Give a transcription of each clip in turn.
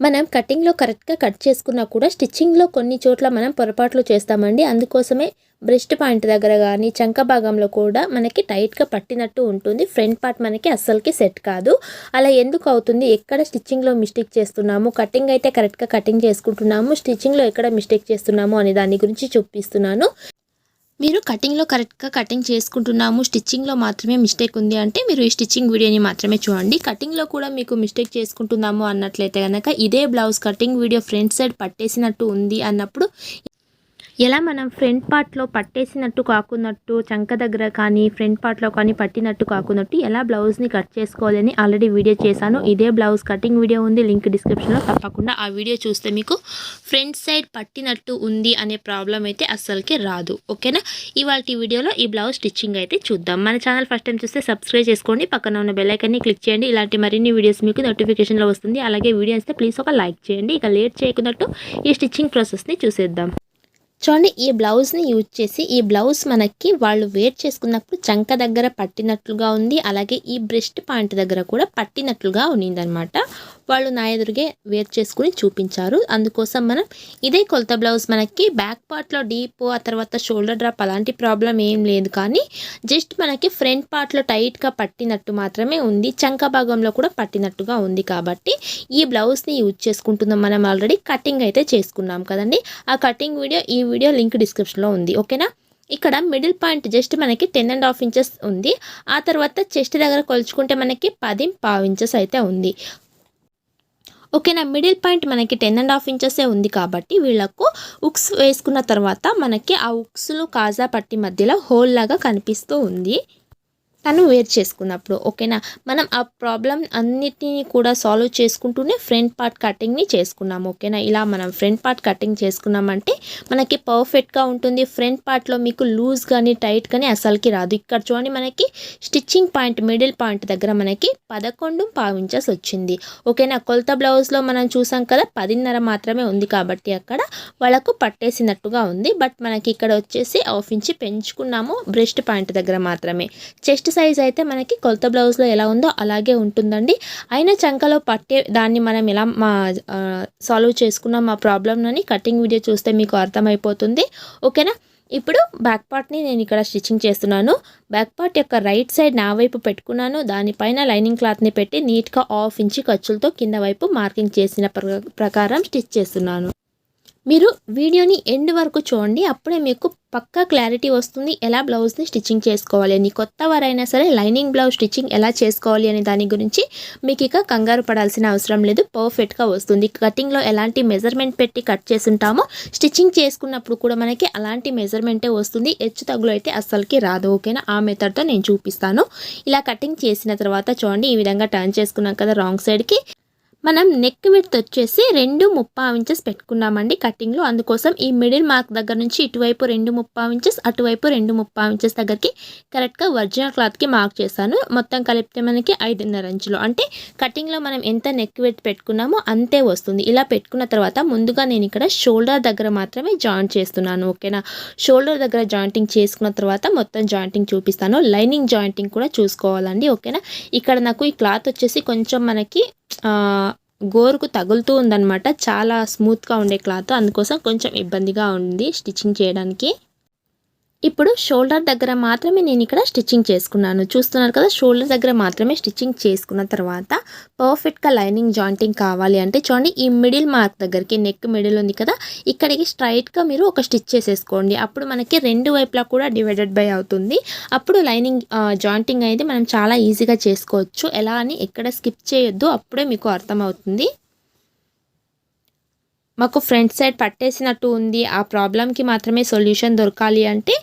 మనం కటింగ్లో కరెక్ట్గా కట్ చేసుకున్నా కూడా స్టిచ్చింగ్లో కొన్ని చోట్ల మనం పొరపాట్లు చేస్తామండి. అందుకోసమే బ్రెస్ట్ పాయింట్ దగ్గర కానీ చంక భాగంలో కూడా మనకి టైట్గా పట్టినట్టు ఉంటుంది. ఫ్రంట్ పార్ట్ మనకి అస్సలకి సెట్ కాదు. అలా ఎందుకు అవుతుంది? ఎక్కడ స్టిచ్చింగ్లో మిస్టేక్ చేస్తున్నాము? కటింగ్ అయితే కరెక్ట్గా కటింగ్ చేసుకుంటున్నాము? స్టిచ్చింగ్లో ఎక్కడ మిస్టేక్ చేస్తున్నాము? అనే దాని గురించి చూపిస్తున్నాను. మీరు కటింగ్లో కరెక్ట్గా కటింగ్ చేసుకుంటున్నాము స్టిచ్చింగ్లో మాత్రమే మిస్టేక్ ఉంది అంటే మీరు ఈ స్టిచ్చింగ్ వీడియోని మాత్రమే చూడండి. కటింగ్లో కూడా మీకు మిస్టేక్ చేసుకుంటున్నాము అన్నట్లయితే కనుక ఇదే blouse cutting video front side పట్టేసినట్టు ఉంది అన్నప్పుడు ఎలా మనం ఫ్రంట్ పార్ట్లో పట్టేసినట్టు కాకున్నట్టు చంక దగ్గర కానీ ఫ్రంట్ పార్ట్లో కానీ పట్టినట్టు కాకున్నట్టు ఎలా బ్లౌజ్ని కట్ చేసుకోవాలని ఆల్రెడీ వీడియో చేశాను. ఇదే బ్లౌజ్ కటింగ్ వీడియో ఉంది లింక్ డిస్క్రిప్షన్లో. తప్పకుండా ఆ వీడియో చూస్తే మీకు ఫ్రంట్ సైడ్ పట్టినట్టు ఉంది అనే ప్రాబ్లం అయితే అస్సలకి రాదు. ఓకేనా? ఇవాళ వీడియోలో ఈ బ్లౌజ్ స్టిచ్చింగ్ అయితే చూద్దాం. మన ఛానల్ ఫస్ట్ టైం చూస్తే సబ్స్క్రైబ్ చేసుకోండి. పక్కన ఉన్న బెల్లైకన్ని క్లిక్ చేయండి. ఇలాంటి మరిన్ని వీడియోస్ మీకు నోటిఫికేషన్లో వస్తుంది. అలాగే వీడియో వస్తే ప్లీజ్ ఒక లైక్ చేయండి. ఇక లేట్ చేయకున్నట్టు ఈ స్టిచ్చింగ్ ప్రాసెస్ని చూసేద్దాం. చూడండి ఈ బ్లౌజ్ని యూజ్ చేసి ఈ బ్లౌజ్ మనకి వాళ్ళు వేర్ చేసుకున్నప్పుడు చంక దగ్గర పట్టినట్లుగా ఉంది అలాగే ఈ బ్రెస్ట్ పాయింట్ దగ్గర కూడా పట్టినట్లుగా ఉన్నిందనమాట. వాళ్ళు నా ఎదురుగే వేర్ చేసుకుని చూపించారు. అందుకోసం మనం ఇదే కొలత బ్లౌజ్ మనకి బ్యాక్ పార్ట్లో డీప్ ఆ తర్వాత షోల్డర్ డ్రాప్ అలాంటి ప్రాబ్లం ఏం లేదు. కానీ జస్ట్ మనకి ఫ్రంట్ పార్ట్లో టైట్గా పట్టినట్టు మాత్రమే ఉంది. చంక భాగంలో కూడా పట్టినట్టుగా ఉంది కాబట్టి ఈ బ్లౌజ్ని యూజ్ చేసుకుంటున్నాం. మనం ఆల్రెడీ కటింగ్ అయితే చేసుకున్నాం కదండి. ఆ కటింగ్ వీడియో ఈ వీడియో లింక్ డిస్క్రిప్షన్లో ఉంది. ఓకేనా ఇక్కడ మిడిల్ పాయింట్ జస్ట్ మనకి టెన్ అండ్ హాఫ్ ఇంచెస్ ఉంది. ఆ తర్వాత చెస్ట్ దగ్గర కొలుచుకుంటే మనకి పది పావు ఇంచెస్ అయితే ఉంది. ఓకేనా మిడిల్ పాయింట్ మనకి టెన్ అండ్ హాఫ్ ఇంచెసే ఉంది కాబట్టి వీళ్ళకు ఉక్స్ వేసుకున్న తర్వాత మనకి ఆ ఉక్స్లు కాజా పట్టి మధ్యలో హోల్ లాగా కనిపిస్తూ ఉంది. తను వేర్ చేసుకున్నప్పుడు ఓకేనా? మనం ఆ ప్రాబ్లం అన్నిటినీ కూడా సాల్వ్ చేసుకుంటూనే ఫ్రంట్ పార్ట్ కటింగ్ని చేసుకున్నాము ఓకేనా? ఇలా మనం ఫ్రంట్ పార్ట్ కటింగ్ చేసుకున్నామంటే మనకి పర్ఫెక్ట్గా ఉంటుంది. ఫ్రంట్ పార్ట్లో మీకు లూజ్ కానీ టైట్ కానీ అసలుకి రాదు. ఇక్కడ చూడండి మనకి స్టిచ్చింగ్ పాయింట్ మిడిల్ పాయింట్ దగ్గర మనకి పదకొండు పావించస్ వచ్చింది ఓకేనా? కొలత బ్లౌజ్లో మనం చూసాం కదా పదిన్నర మాత్రమే ఉంది కాబట్టి అక్కడ వాళ్ళకు పట్టేసినట్టుగా ఉంది. బట్ మనకి ఇక్కడ వచ్చేసి హాఫ్ ఇంచి పెంచుకున్నాము బ్రెస్ట్ పాయింట్ దగ్గర మాత్రమే. చెస్ట్ సైజ్ అయితే మనకి కొలత బ్లౌజ్లో ఎలా ఉందో అలాగే ఉంటుందండి. అయినా చంకలో పట్టే దాన్ని మనం ఎలా మా సాల్వ్ చేసుకున్నాం మా ప్రాబ్లమ్ని కటింగ్ వీడియో చూస్తే మీకు అర్థమైపోతుంది. ఓకేనా? ఇప్పుడు బ్యాక్ పార్ట్ని నేను ఇక్కడ స్టిచ్చింగ్ చేస్తున్నాను. బ్యాక్ పార్ట్ యొక్క రైట్ సైడ్ నా వైపు పెట్టుకున్నాను. దానిపైన లైనింగ్ క్లాత్ని పెట్టి నీట్గా హాఫ్ ఇంచి ఖర్చులతో కింద వైపు మార్కింగ్ చేసిన ప్రకారం స్టిచ్ చేస్తున్నాను. మీరు వీడియోని ఎండ్ వరకు చూడండి. అప్పుడే మీకు పక్కా క్లారిటీ వస్తుంది. ఎలా బ్లౌజ్ని స్టిచ్చింగ్ చేసుకోవాలి అని కొత్త వారైనా సరే లైనింగ్ బ్లౌజ్ స్టిచ్చింగ్ ఎలా చేసుకోవాలి అనే దాని గురించి మీకు ఇక కంగారు పడాల్సిన అవసరం లేదు. పర్ఫెక్ట్గా వస్తుంది. కటింగ్లో ఎలాంటి మెజర్మెంట్ పెట్టి కట్ చేసుంటామో స్టిచ్చింగ్ చేసుకున్నప్పుడు కూడా మనకి అలాంటి మెజర్మెంటే వస్తుంది. హెచ్చు తగులు అయితే అస్సలకి రాదు. ఓకేనా? ఆ మెథడ్తో నేను చూపిస్తాను. ఇలా కటింగ్ చేసిన తర్వాత చూడండి ఈ విధంగా టర్న్ చేసుకున్నాం కదా రాంగ్ సైడ్కి. మనం నెక్ విడ్త్ వచ్చేసి రెండు ముప్పావు ఇంచెస్ పెట్టుకున్నామండి కటింగ్లో అందుకోసం ఈ మిడిల్ మార్క్ దగ్గర నుంచి ఇటువైపు రెండు ముప్పావు ఇంచెస్ అటువైపు రెండు ముప్పావు ఇంచెస్ దగ్గరికి కరెక్ట్గా ఒరిజినల్ క్లాత్కి మార్క్ చేశాను. మొత్తం కలిపితే మనకి ఐదున్నర ఇంచులు అంటే కటింగ్లో మనం ఎంత నెక్ విడ్త్ పెట్టుకున్నామో అంతే వస్తుంది. ఇలా పెట్టుకున్న తర్వాత ముందుగా నేను ఇక్కడ షోల్డర్ దగ్గర మాత్రమే జాయింట్ చేస్తున్నాను. ఓకేనా? షోల్డర్ దగ్గర జాయింటింగ్ చేసుకున్న తర్వాత మొత్తం జాయింటింగ్ చూపిస్తాను. లైనింగ్ జాయింటింగ్ కూడా చూసుకోవాలండి. ఓకేనా? ఇక్కడ నాకు ఈ క్లాత్ వచ్చేసి కొంచెం మనకి గోరుకు తగులుతూ ఉందన్నమాట. చాలా స్మూత్గా ఉండే క్లాత్. అందుకోసం కొంచెం ఇబ్బందిగా ఉంది స్టిచ్చింగ్ చేయడానికి. ఇప్పుడు షోల్డర్ దగ్గర మాత్రమే నేను ఇక్కడ స్టిచ్చింగ్ చేసుకున్నాను. చూస్తున్నారు కదా షోల్డర్ దగ్గర మాత్రమే స్టిచ్చింగ్ చేసుకున్న తర్వాత పర్ఫెక్ట్గా లైనింగ్ జాయింటింగ్ కావాలి అంటే చూడండి ఈ మిడిల్ మార్క్ దగ్గరికి నెక్ మిడిల్ ఉంది కదా ఇక్కడికి స్ట్రైట్గా మీరు ఒక స్టిచ్ చేసేసుకోండి. అప్పుడు మనకి రెండు వైపులా కూడా డివైడెడ్ బై అవుతుంది. అప్పుడు లైనింగ్ జాయింటింగ్ అయితే మనం చాలా ఈజీగా చేసుకోవచ్చు. ఎలా అని ఎక్కడ స్కిప్ చేయొద్దు అప్పుడే మీకు అర్థమవుతుంది. మాకు ఫ్రంట్ సైడ్ పట్టేసినట్టు ఉంది. ఆ ప్రాబ్లంకి మాత్రమే సొల్యూషన్ దొరకాలి అంటే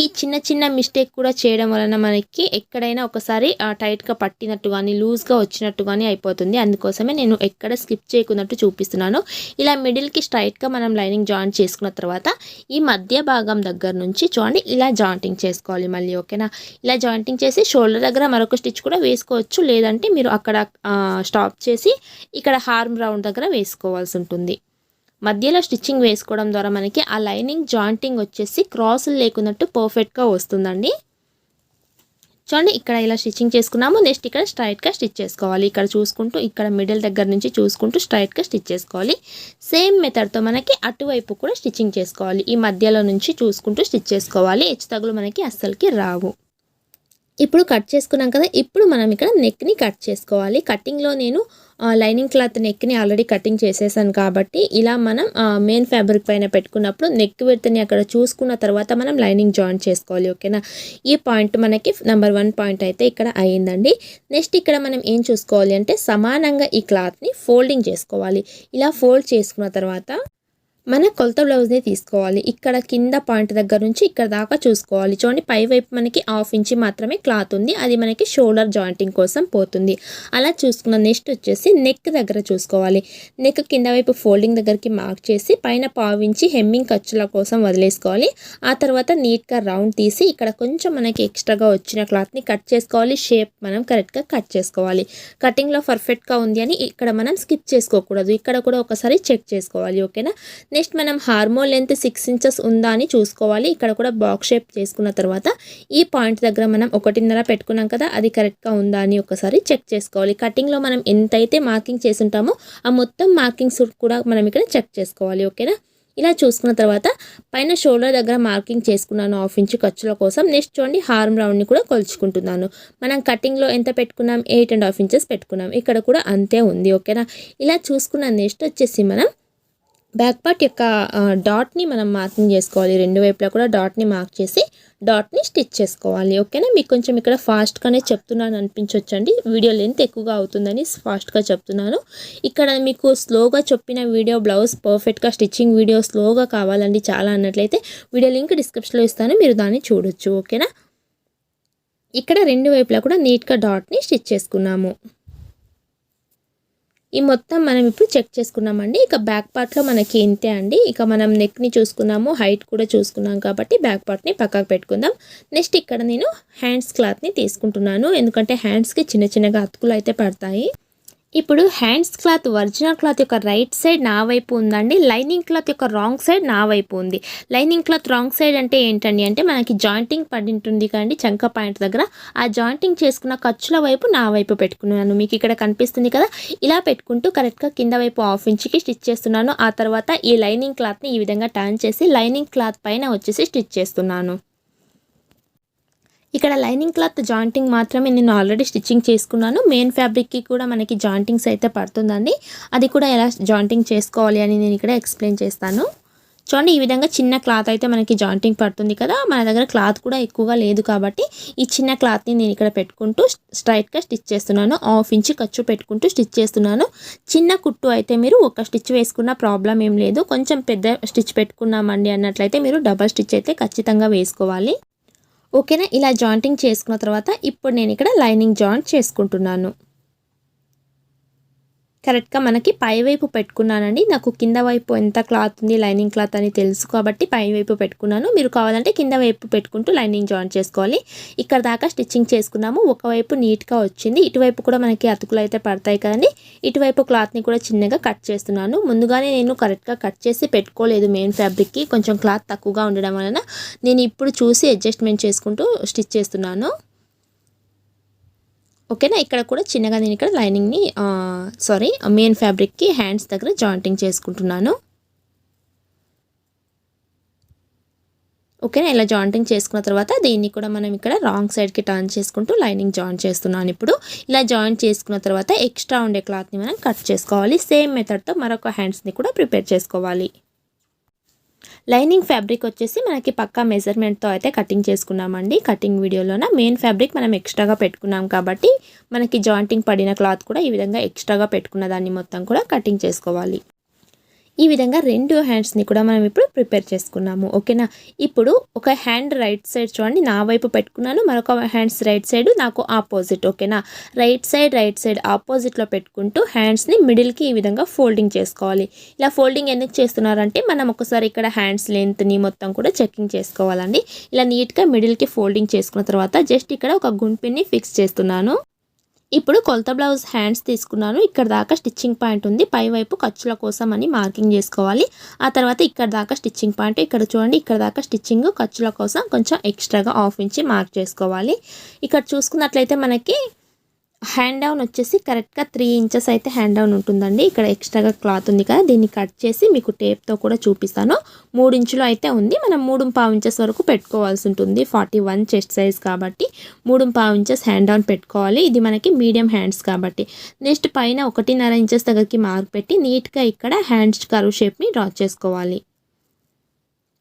ఈ చిన్న చిన్న మిస్టేక్ కూడా చేయడం వలన మనకి ఎక్కడైనా ఒకసారి టైట్గా పట్టినట్టు కానీ లూజ్గా వచ్చినట్టు కానీ అయిపోతుంది. అందుకోసమే నేను ఎక్కడ స్కిప్ చేయకున్నట్టు చూపిస్తున్నాను. ఇలా మిడిల్కి స్ట్రైట్గా మనం లైనింగ్ జాయింట్ చేసుకున్న తర్వాత ఈ మధ్య భాగం దగ్గర నుంచి చూడండి ఇలా జాయింటింగ్ చేసుకోవాలి మళ్ళీ ఓకేనా? ఇలా జాయింటింగ్ చేసి షోల్డర్ దగ్గర మరొక స్టిచ్ కూడా వేసుకోవచ్చు. లేదంటే మీరు అక్కడ స్టాప్ చేసి ఇక్కడ హార్మ్ రౌండ్ దగ్గర వేసుకోవాల్సి ఉంటుంది. మధ్యలో స్టిచ్చింగ్ వేసుకోవడం ద్వారా మనకి ఆ లైనింగ్ జాయింటింగ్ వచ్చేసి క్రాసులు లేకున్నట్టు పర్ఫెక్ట్గా వస్తుందండి. చూడండి ఇక్కడ ఇలా స్టిచ్చింగ్ చేసుకున్నాము. నెక్స్ట్ ఇక్కడ స్ట్రైట్గా స్టిచ్ చేసుకోవాలి. ఇక్కడ చూసుకుంటూ ఇక్కడ మిడిల్ దగ్గర నుంచి చూసుకుంటూ స్ట్రైట్గా స్టిచ్ చేసుకోవాలి. సేమ్ మెథడ్తో మనకి అటువైపు కూడా స్టిచ్చింగ్ చేసుకోవాలి. ఈ మధ్యలో నుంచి చూసుకుంటూ స్టిచ్ చేసుకోవాలి. హెచ్చు తగులు మనకి అస్సలకి రావు. ఇప్పుడు కట్ చేసుకున్నాం కదా ఇప్పుడు మనం ఇక్కడ నెక్ని కట్ చేసుకోవాలి. కటింగ్లో నేను లైనింగ్ క్లాత్ నెక్ని ఆల్రెడీ కటింగ్ చేసేసాను కాబట్టి ఇలా మనం మెయిన్ ఫ్యాబ్రిక్ పైన పెట్టుకున్నప్పుడు నెక్ విడతని అక్కడ చూసుకున్న తర్వాత మనం లైనింగ్ జాయిన్ చేసుకోవాలి ఓకేనా? ఈ పాయింట్ మనకి నెంబర్ వన్ పాయింట్ అయితే ఇక్కడ అయ్యిందండి. నెక్స్ట్ ఇక్కడ మనం ఏం చూసుకోవాలి అంటే సమానంగా ఈ క్లాత్ని ఫోల్డింగ్ చేసుకోవాలి. ఇలా ఫోల్డ్ చేసుకున్న తర్వాత మన కొలత బ్లౌజ్ని తీసుకోవాలి. ఇక్కడ కింద పాయింట్ దగ్గర నుంచి ఇక్కడ దాకా చూసుకోవాలి. చూడండి పై వైపు మనకి హాఫ్ ఇంచి మాత్రమే క్లాత్ ఉంది. అది మనకి షోల్డర్ జాయింటింగ్ కోసం పోతుంది. అలా చూసుకున్న నెక్స్ట్ వచ్చేసి నెక్ దగ్గర చూసుకోవాలి. నెక్ కింద వైపు ఫోల్డింగ్ దగ్గరికి మార్క్ చేసి పైన పావించి హెమ్మింగ్ ఖర్చుల కోసం వదిలేసుకోవాలి. ఆ తర్వాత నీట్గా రౌండ్ తీసి ఇక్కడ కొంచెం మనకి ఎక్స్ట్రాగా వచ్చిన క్లాత్ని కట్ చేసుకోవాలి. షేప్ మనం కరెక్ట్గా కట్ చేసుకోవాలి. కటింగ్లో పర్ఫెక్ట్గా ఉంది అని ఇక్కడ మనం స్కిప్ చేసుకోకూడదు. ఇక్కడ కూడా ఒకసారి చెక్ చేసుకోవాలి. ఓకేనా? నెక్స్ట్ మనం హార్మోన్ లెంత్ సిక్స్ ఇంచెస్ ఉందా అని చూసుకోవాలి. ఇక్కడ కూడా బాక్స్ షేప్ చేసుకున్న తర్వాత ఈ పాయింట్ దగ్గర మనం ఒకటిన్నర పెట్టుకున్నాం కదా అది కరెక్ట్గా ఉందా అని ఒకసారి చెక్ చేసుకోవాలి. కటింగ్లో మనం ఎంతైతే మార్కింగ్ చేసి ఉంటామో ఆ మొత్తం మార్కింగ్స్ కూడా మనం ఇక్కడ చెక్ చేసుకోవాలి ఓకేనా? ఇలా చూసుకున్న తర్వాత పైన షోల్డర్ దగ్గర మార్కింగ్ చేసుకున్నాను హాఫ్ ఇంచ్ ఖర్చుల కోసం. నెక్స్ట్ చూడండి హార్మ్ రౌండ్ని కూడా కొలుచుకుంటున్నాను. మనం కటింగ్లో ఎంత పెట్టుకున్నాం? ఎయిట్ అండ్ హాఫ్ ఇంచెస్ పెట్టుకున్నాం. ఇక్కడ కూడా అంతే ఉంది ఓకేనా? ఇలా చూసుకున్న నెక్స్ట్ వచ్చేసి మనం బ్యాక్ పార్ట్ యొక్క డాట్ని మనం మార్కింగ్ చేసుకోవాలి. రెండు వైపులా కూడా డాట్ని మార్క్ చేసి డాట్ని స్టిచ్ చేసుకోవాలి. ఓకేనా మీకు కొంచెం ఇక్కడ ఫాస్ట్గానే చెప్తున్నాను అనిపించవచ్చండి వీడియో లెంత్ ఎక్కువగా అవుతుందని ఫాస్ట్గా చెప్తున్నాను. ఇక్కడ మీకు స్లోగా చెప్పిన వీడియో బ్లౌజ్ పర్ఫెక్ట్గా స్టిచ్చింగ్ వీడియో స్లోగా కావాలండి చాలా అన్నట్లయితే వీడియో లింక్ డిస్క్రిప్షన్లో ఇస్తాను. మీరు దాన్ని చూడొచ్చు. ఓకేనా ఇక్కడ రెండు వైపులా కూడా నీట్గా డాట్ని స్టిచ్ చేసుకున్నాము. ఈ మొత్తం మనం ఇప్పుడు చెక్ చేసుకున్నామండి. ఇక బ్యాక్ పార్ట్లో మనకి ఇంతే అండి. ఇక మనం నెక్ని చూసుకున్నాము హైట్ కూడా చూసుకున్నాం కాబట్టి బ్యాక్ పార్ట్ని పక్కకు పెట్టుకుందాం. నెక్స్ట్ ఇక్కడ నేను హ్యాండ్స్ క్లాత్ని తీసుకుంటున్నాను. ఎందుకంటే హ్యాండ్స్కి చిన్న చిన్నగా అతుకులు అయితే పడతాయి. ఇప్పుడు హ్యాండ్స్ క్లాత్ ఒరిజినల్ క్లాత్ యొక్క రైట్ సైడ్ నా వైపు ఉందండి. లైనింగ్ క్లాత్ యొక్క రాంగ్ సైడ్ నా వైపు ఉంది. లైనింగ్ క్లాత్ రాంగ్ సైడ్ అంటే ఏంటండి? అంటే మనకి జాయింటింగ్ పడి ఉంటుంది కదండి చంక పాయింట్ దగ్గర. ఆ జాయింటింగ్ చేసుకున్న ఖర్చుల వైపు నా వైపు పెట్టుకున్నాను. మీకు ఇక్కడ కనిపిస్తుంది కదా? ఇలా పెట్టుకుంటూ కరెక్ట్గా కింద వైపు హాఫ్ ఇంచ్కి స్టిచ్ చేస్తున్నాను. ఆ తర్వాత ఈ లైనింగ్ క్లాత్ని ఈ విధంగా టర్న్ చేసి లైనింగ్ క్లాత్ పైన వచ్చేసి స్టిచ్ చేస్తున్నాను. ఇక్కడ లైనింగ్ క్లాత్ జాయింటింగ్ మాత్రమే నేను ఆల్రెడీ స్టిచ్చింగ్ చేసుకున్నాను. మెయిన్ ఫ్యాబ్రిక్కి కూడా మనకి జాయింటింగ్స్ అయితే పడుతుందండి. అది కూడా ఎలా జాయింటింగ్ చేసుకోవాలి అని నేను ఇక్కడ ఎక్స్ప్లెయిన్ చేస్తాను. చూడండి ఈ విధంగా చిన్న క్లాత్ అయితే మనకి జాయింటింగ్ పడుతుంది కదా. మన దగ్గర క్లాత్ కూడా ఎక్కువగా లేదు కాబట్టి ఈ చిన్న క్లాత్ని నేను ఇక్కడ పెట్టుకుంటూ స్ట్రైట్గా స్టిచ్ చేస్తున్నాను. హాఫ్ ఇంచ్ ఖర్చు పెట్టుకుంటూ స్టిచ్ చేస్తున్నాను. చిన్న కుట్టు అయితే మీరు ఒక స్టిచ్ వేసుకున్న ప్రాబ్లం ఏం లేదు. కొంచెం పెద్ద స్టిచ్ పెట్టుకున్నామండి అన్నట్లయితే మీరు డబల్ స్టిచ్ అయితే ఖచ్చితంగా వేసుకోవాలి. ఓకేనా? ఇలా జాయింటింగ్ చేసుకున్న తర్వాత ఇప్పుడు నేను ఇక్కడ లైనింగ్ జాయింట్ చేసుకుంటున్నాను. కరెక్ట్గా మనకి పై వైపు పెట్టుకున్నానండి. నాకు కింద వైపు ఎంత క్లాత్ ఉంది లైనింగ్ క్లాత్ అని తెలుసు కాబట్టి పై వైపు పెట్టుకున్నాను. మీరు కావాలంటే కింద వైపు పెట్టుకుంటూ లైనింగ్ జాయిన్ చేసుకోవాలి. ఇక్కడ దాకా స్టిచ్చింగ్ చేసుకున్నాము. ఒకవైపు నీట్గా వచ్చింది. ఇటువైపు కూడా మనకి అతుకులు అయితే పడతాయి కదండి. ఇటువైపు క్లాత్ని కూడా చిన్నగా కట్ చేస్తున్నాను. ముందుగానే నేను కరెక్ట్గా కట్ చేసి పెట్టుకోలేదు మెయిన్ ఫ్యాబ్రిక్కి. కొంచెం క్లాత్ తక్కువగా ఉండడం వలన నేను ఇప్పుడు చూసి అడ్జస్ట్మెంట్ చేసుకుంటూ స్టిచ్ చేస్తున్నాను. ఓకేనా? ఇక్కడ కూడా చిన్నగా నేను ఇక్కడ లైనింగ్ని సారీ మెయిన్ ఫ్యాబ్రిక్కి హ్యాండ్స్ దగ్గర జాయింటింగ్ చేసుకుంటున్నాను. ఓకేనా? ఇలా జాయింటింగ్ చేసుకున్న తర్వాత దీన్ని కూడా మనం ఇక్కడ రాంగ్ సైడ్కి టర్న్ చేసుకుంటూ లైనింగ్ జాయిన్ చేస్తున్నాను ఇప్పుడు. ఇలా జాయిన్ చేసుకున్న తర్వాత ఎక్స్ట్రా ఉండే క్లాత్ని మనం కట్ చేసుకోవాలి. సేమ్ మెథడ్తో మరొక హ్యాండ్స్ని కూడా ప్రిపేర్ చేసుకోవాలి. లైనింగ్ ఫ్యాబ్రిక్ వచ్చేసి మనకి పక్కా మెజర్మెంట్తో అయితే కటింగ్ చేసుకున్నామండి. కటింగ్ వీడియోలోన మెయిన్ ఫ్యాబ్రిక్ మనం ఎక్స్ట్రాగా పెట్టుకున్నాం కాబట్టి మనకి జాయింటింగ్ పడిన క్లాత్ కూడా ఈ విధంగా ఎక్స్ట్రాగా పెట్టుకున్న దాన్ని మొత్తం కూడా కటింగ్ చేసుకోవాలి. ఈ విధంగా రెండు హ్యాండ్స్ని కూడా మనం ఇప్పుడు ప్రిపేర్ చేసుకున్నాము ఓకేనా? ఇప్పుడు ఒక హ్యాండ్ రైట్ సైడ్ చూడండి నా వైపు పెట్టుకున్నాను మరొక హ్యాండ్స్ రైట్ సైడ్ నాకు ఆపోజిట్ ఓకేనా? రైట్ సైడ్ రైట్ సైడ్ ఆపోజిట్లో పెట్టుకుంటూ హ్యాండ్స్ని మిడిల్కి ఈ విధంగా ఫోల్డింగ్ చేసుకోవాలి. ఇలా ఫోల్డింగ్ ఎందుకు చేస్తున్నారంటే మనం ఒకసారి ఇక్కడ హ్యాండ్స్ లెంత్ని మొత్తం కూడా చెకింగ్ చేసుకోవాలండి. ఇలా నీట్గా మిడిల్కి ఫోల్డింగ్ చేసుకున్న తర్వాత జస్ట్ ఇక్కడ ఒక గుంపిని ఫిక్స్ చేస్తున్నాను. ఇప్పుడు కొలత బ్లౌజ్ హ్యాండ్స్ తీసుకున్నాను. ఇక్కడ దాకా స్టిచ్చింగ్ పాయింట్ ఉంది. పై వైపు ఖర్చుల కోసం అని మార్కింగ్ చేసుకోవాలి. ఆ తర్వాత ఇక్కడ దాకా స్టిచ్చింగ్ పాయింట్ ఇక్కడ చూడండి ఇక్కడ దాకా స్టిచ్చింగ్ ఖర్చుల కోసం కొంచెం ఎక్స్ట్రాగా హాఫ్ ఇంచి మార్క్ చేసుకోవాలి. ఇక్కడ చూసుకున్నట్లయితే మనకి హ్యాండ్ డౌన్ వచ్చేసి కరెక్ట్గా త్రీ ఇంచెస్ అయితే హ్యాండ్ డౌన్ ఉంటుందండి. ఇక్కడ ఎక్స్ట్రాగా క్లాత్ ఉంది కదా దీన్ని కట్ చేసి మీకు టేప్తో కూడా చూపిస్తాను. మూడు ఇంచులు అయితే ఉంది. మనం మూడు పావు ఇంచెస్ వరకు పెట్టుకోవాల్సి ఉంటుంది. ఫార్టీ వన్ చెస్ట్ సైజ్ కాబట్టి మూడు పావు ఇంచెస్ హ్యాండ్ డౌన్ పెట్టుకోవాలి. ఇది మనకి మీడియం హ్యాండ్స్ కాబట్టి. నెక్స్ట్ పైన ఒకటిన్నర ఇంచెస్ దగ్గరికి మార్క్ పెట్టి నీట్గా ఇక్కడ హ్యాండ్స్ కరువు షేప్ని డ్రా చేసుకోవాలి.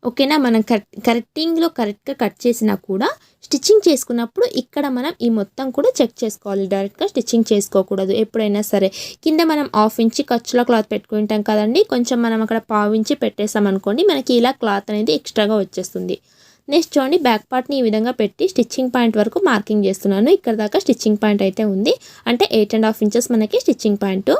ఓకేనా మనం కట్ కరెక్టింగ్లో కరెక్ట్గా కట్ చేసినా కూడా స్టిచ్చింగ్ చేసుకున్నప్పుడు ఇక్కడ మనం ఈ మొత్తం కూడా చెక్ చేసుకోవాలి. డైరెక్ట్గా స్టిచ్చింగ్ చేసుకోకూడదు. ఎప్పుడైనా సరే. కింద మనం హాఫ్ ఇంచి ఖర్చుల క్లాత్ పెట్టుకుంటాం కదండి. కొంచెం మనం అక్కడ పావు ఇంచి పెట్టేసాం అనుకోండి మనకి ఇలా క్లాత్ అనేది ఎక్స్ట్రాగా వచ్చేస్తుంది. నెక్స్ట్ చూడండి బ్యాక్ పార్ట్ని ఈ విధంగా పెట్టి స్టిచ్చింగ్ పాయింట్ వరకు మార్కింగ్ చేస్తున్నాను. ఇక్కడ దాకా స్టిచ్చింగ్ పాయింట్ అయితే ఉంది. అంటే ఎయిట్ అండ్ హాఫ్ ఇంచెస్ మనకి స్టిచ్చింగ్ పాయింట్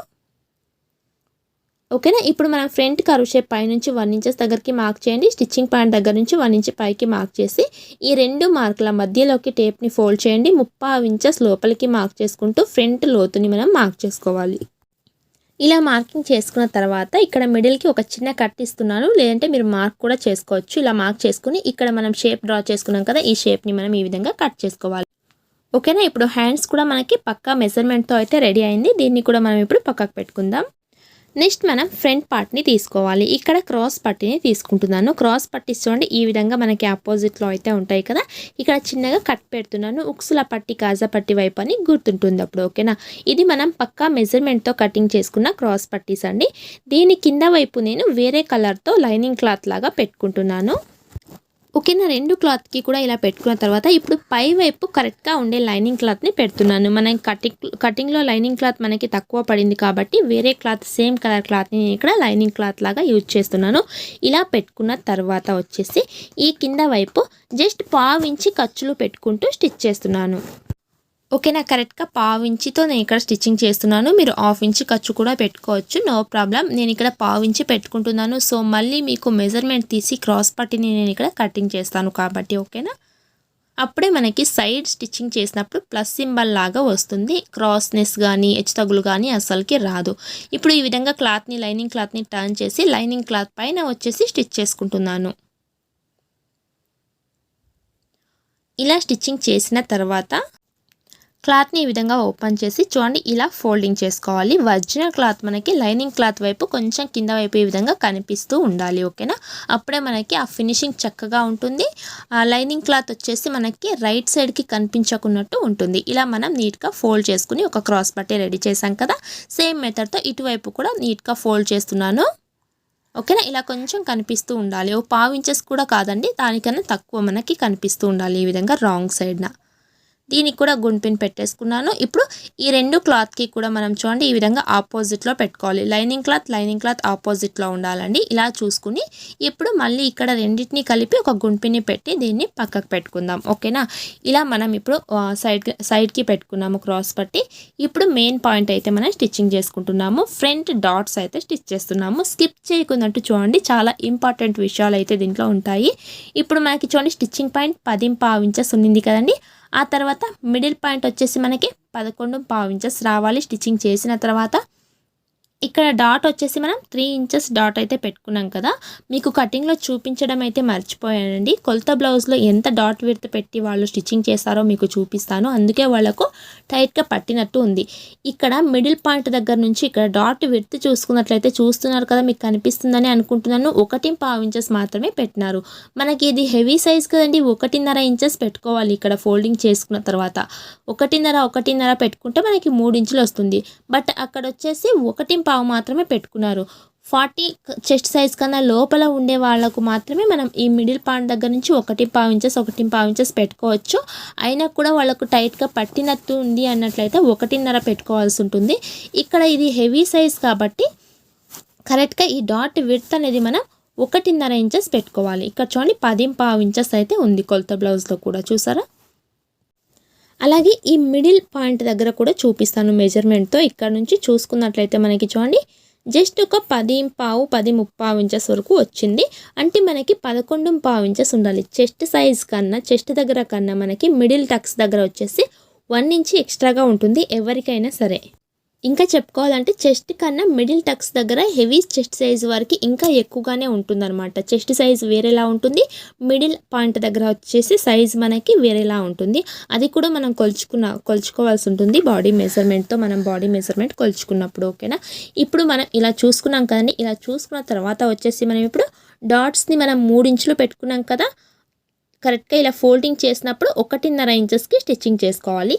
ఓకేనా? ఇప్పుడు మనం ఫ్రంట్ కరువు షేప్ పై నుంచి వన్ ఇంచెస్ దగ్గరికి మార్క్ చేయండి. స్టిచ్చింగ్ పాయింట్ దగ్గర నుంచి వన్ ఇంచ్ పైకి మార్క్ చేసి ఈ రెండు మార్కుల మధ్యలోకి టేప్ని ఫోల్డ్ చేయండి. ముప్పై ఇంచెస్ లోపలికి మార్క్ చేసుకుంటూ ఫ్రంట్ లోతుని మనం మార్క్ చేసుకోవాలి. ఇలా మార్కింగ్ చేసుకున్న తర్వాత ఇక్కడ మిడిల్కి ఒక చిన్న కట్ ఇస్తున్నాను. లేదంటే మీరు మార్క్ కూడా చేసుకోవచ్చు. ఇలా మార్క్ చేసుకుని ఇక్కడ మనం షేప్ డ్రా చేసుకున్నాం కదా ఈ షేప్ని మనం ఈ విధంగా కట్ చేసుకోవాలి. ఓకేనా? ఇప్పుడు హ్యాండ్స్ కూడా మనకి పక్కా మెజర్మెంట్తో అయితే రెడీ అయింది. దీన్ని కూడా మనం ఇప్పుడు పక్కకు పెట్టుకుందాం. నెక్స్ట్ మనం ఫ్రంట్ పార్ట్ని తీసుకోవాలి. ఇక్కడ క్రాస్ పట్టిని తీసుకుంటున్నాను. క్రాస్ పట్టి చూడండి. ఈ విధంగా మనకి ఆపోజిట్లో అయితే ఉంటాయి కదా. ఇక్కడ చిన్నగా కట్ పెడుతున్నాను. ఉక్సుల పట్టి కాజా పట్టి వైపు అని గుర్తుంటుంది అప్పుడు ఓకేనా ఇది మనం పక్కా మెజర్మెంట్తో కటింగ్ చేసుకున్న క్రాస్ పట్టీస్ అండి. దీని కింద వైపు నేను వేరే కలర్తో లైనింగ్ క్లాత్ లాగా పెట్టుకుంటున్నాను. ఓకేనా రెండు క్లాత్కి కూడా ఇలా పెట్టుకున్న తర్వాత ఇప్పుడు పై వైపు కరెక్ట్గా ఉండే లైనింగ్ క్లాత్ని పెడుతున్నాను. మనం కటింగ్ కటింగ్లో లైనింగ్ క్లాత్ మనకి తక్కువ పడింది కాబట్టి వేరే క్లాత్ సేమ్ కలర్ క్లాత్ని నేను ఇక్కడ లైనింగ్ క్లాత్ లాగా యూజ్ చేస్తున్నాను. ఇలా పెట్టుకున్న తర్వాత వచ్చేసి ఈ కింద వైపు జస్ట్ పావించి ఖర్చులు పెట్టుకుంటూ స్టిచ్ చేస్తున్నాను. ఓకేనా కరెక్ట్గా పావు ఇంచితో నేను ఇక్కడ స్టిచ్చింగ్ చేస్తున్నాను. మీరు హాఫ్ ఇంచ్ ఖర్చు కూడా పెట్టుకోవచ్చు. No problem. నేను ఇక్కడ పావు ఇంచ్ పెట్టుకుంటున్నాను. సో మళ్ళీ మీకు మెజర్మెంట్ తీసి క్రాస్ పట్టిని నేను ఇక్కడ కటింగ్ చేస్తాను కాబట్టి ఓకేనా? అప్పుడే మనకి సైడ్ స్టిచ్చింగ్ చేసినప్పుడు ప్లస్ సింబల్ లాగా వస్తుంది. క్రాస్నెస్ కానీ హెచ్చుతగులు కానీ అసలుకి రాదు. ఇప్పుడు ఈ విధంగా క్లాత్ని లైనింగ్ క్లాత్ని టర్న్ చేసి లైనింగ్ క్లాత్ పైన వచ్చేసి స్టిచ్ చేసుకుంటున్నాను. ఇలా స్టిచ్చింగ్ చేసిన తర్వాత క్లాత్ని ఈ విధంగా ఓపెన్ చేసి చూడండి ఇలా ఫోల్డింగ్ చేసుకోవాలి. ఒరిజినల్ క్లాత్ మనకి లైనింగ్ క్లాత్ వైపు కొంచెం కింద వైపు ఈ విధంగా కనిపిస్తూ ఉండాలి ఓకేనా? అప్పుడే మనకి ఆ ఫినిషింగ్ చక్కగా ఉంటుంది. ఆ లైనింగ్ క్లాత్ వచ్చేసి మనకి రైట్ సైడ్కి కనిపించకున్నట్టు ఉంటుంది. ఇలా మనం నీట్గా ఫోల్డ్ చేసుకుని ఒక క్రాస్ పట్టీ రెడీ చేసాం కదా? సేమ్ మెథడ్తో ఇటువైపు కూడా నీట్గా ఫోల్డ్ చేస్తున్నాను. ఓకేనా? ఇలా కొంచెం కనిపిస్తూ ఉండాలి. ఓ పావు ఇంచెస్ కూడా కాదండి దానికన్నా తక్కువ మనకి కనిపిస్తూ ఉండాలి ఈ విధంగా రాంగ్ సైడ్న. దీనికి కూడా గుండ్పిన్ పెట్టేసుకున్నాను. ఇప్పుడు ఈ రెండు క్లాత్కి కూడా మనం చూడండి ఈ విధంగా ఆపోజిట్లో పెట్టుకోవాలి. లైనింగ్ క్లాత్ లైనింగ్ క్లాత్ ఆపోజిట్లో ఉండాలండి. ఇలా చూసుకుని ఇప్పుడు మళ్ళీ ఇక్కడ రెండింటిని కలిపి ఒక గుండ్పిని పెట్టి దీన్ని పక్కకు పెట్టుకుందాం. ఓకేనా? ఇలా మనం ఇప్పుడు సైడ్ సైడ్కి పెట్టుకున్నాము క్రాస్ పట్టి. ఇప్పుడు మెయిన్ పాయింట్ అయితే మనం స్టిచ్చింగ్ చేసుకుంటున్నాము. ఫ్రంట్ డాట్స్ అయితే స్టిచ్ చేస్తున్నాము. స్కిప్ చేయకున్నట్టు చూడండి చాలా ఇంపార్టెంట్ విషయాలు అయితే దీంట్లో ఉంటాయి. ఇప్పుడు మనకి చూడండి స్టిచ్చింగ్ పాయింట్ పది ఇంచెస్ ఉంది కదండి. ఆ తర్వాత మిడిల్ పాయింట్ వచ్చేసి మనకి పదకొండు పావు ఇంచెస్ రావాలి. స్టిచ్చింగ్ చేసిన తర్వాత ఇక్కడ డాట్ వచ్చేసి మనం త్రీ ఇంచెస్ డాట్ అయితే పెట్టుకున్నాం కదా. మీకు కటింగ్లో చూపించడం అయితే మర్చిపోయానండి. కొలత బ్లౌజ్లో ఎంత డాట్ విడత పెట్టి వాళ్ళు స్టిచ్చింగ్ చేస్తారో మీకు చూపిస్తాను. అందుకే వాళ్ళకు టైట్గా పట్టినట్టు ఉంది. ఇక్కడ మిడిల్ పాయింట్ దగ్గర నుంచి ఇక్కడ డాట్ విడత చూసుకున్నట్లయితే చూస్తున్నారు కదా మీకు కనిపిస్తుందని అనుకుంటున్నాను. ఒకటి పావు ఇంచెస్ మాత్రమే పెట్టినారు. మనకి ఇది హెవీ సైజ్ కదండి ఒకటిన్నర ఇంచెస్ పెట్టుకోవాలి ఇక్కడ ఫోల్డింగ్ చేసుకున్న తర్వాత. ఒకటిన్నర ఒకటిన్నర పెట్టుకుంటే మనకి మూడు ఇంచులు వస్తుంది. బట్ అక్కడ వచ్చేసి ఒకటి పావు మాత్రమే పెట్టుకున్నారు. ఫార్టీ చెస్ట్ సైజ్ కన్నా లోపల ఉండే వాళ్ళకు మాత్రమే మనం ఈ మిడిల్ పాయింట్ దగ్గర నుంచి ఒకటి పావు ఇంచెస్ ఒకటి పావు ఇంచెస్ పెట్టుకోవచ్చు. అయినా కూడా వాళ్ళకు టైట్గా పట్టినట్టు ఉంది అన్నట్లయితే ఒకటిన్నర పెట్టుకోవాల్సి ఉంటుంది. ఇక్కడ ఇది హెవీ సైజ్ కాబట్టి కరెక్ట్గా ఈ డాట్ విడ్త్ అనేది మనం ఒకటిన్నర ఇంచెస్ పెట్టుకోవాలి. ఇక్కడ చూడండి పది పావు ఇంచెస్ అయితే ఉంది కొలత బ్లౌజ్లో కూడా చూసారా? అలాగే ఈ మిడిల్ పాయింట్ దగ్గర కూడా చూపిస్తాను మెజర్మెంట్తో. ఇక్కడ నుంచి చూసుకున్నట్లయితే మనకి చూడండి జస్ట్ ఒక పది పావు పది ముప్పావు ఇంచెస్ వరకు వచ్చింది. అంటే మనకి పదకొండు పావు ఇంచెస్ ఉండాలి. చెస్ట్ సైజ్ కన్నా చెస్ట్ దగ్గర కన్నా మనకి మిడిల్ టక్స్ దగ్గర వచ్చేసి వన్ ఇంచ్ ఎక్స్ట్రాగా ఉంటుంది ఎవరికైనా సరే. ఇంకా చెప్పుకోవాలంటే చెస్ట్ కన్నా మిడిల్ టక్స్ దగ్గర హెవీ చెస్ట్ సైజ్ వరకు ఇంకా ఎక్కువగానే ఉంటుందన్నమాట. చెస్ట్ సైజ్ వేరేలా ఉంటుంది. మిడిల్ పాయింట్ దగ్గర వచ్చేసి సైజ్ మనకి వేరేలా ఉంటుంది. అది కూడా మనం కొలుచుకున్న కొలుచుకోవాల్సి ఉంటుంది. బాడీ మెజర్మెంట్తో మనం బాడీ మెజర్మెంట్ కొలుచుకున్నప్పుడు ఓకేనా? ఇప్పుడు మనం ఇలా చూసుకున్నాం కదండి. ఇలా చూసుకున్న తర్వాత వచ్చేసి మనం ఇప్పుడు డాట్స్ని మనం మూడించులు పెట్టుకున్నాం కదా. కరెక్ట్గా ఇలా ఫోల్డింగ్ చేసినప్పుడు ఒకటిన్నర ఇంచెస్కి స్టిచ్చింగ్ చేసుకోవాలి.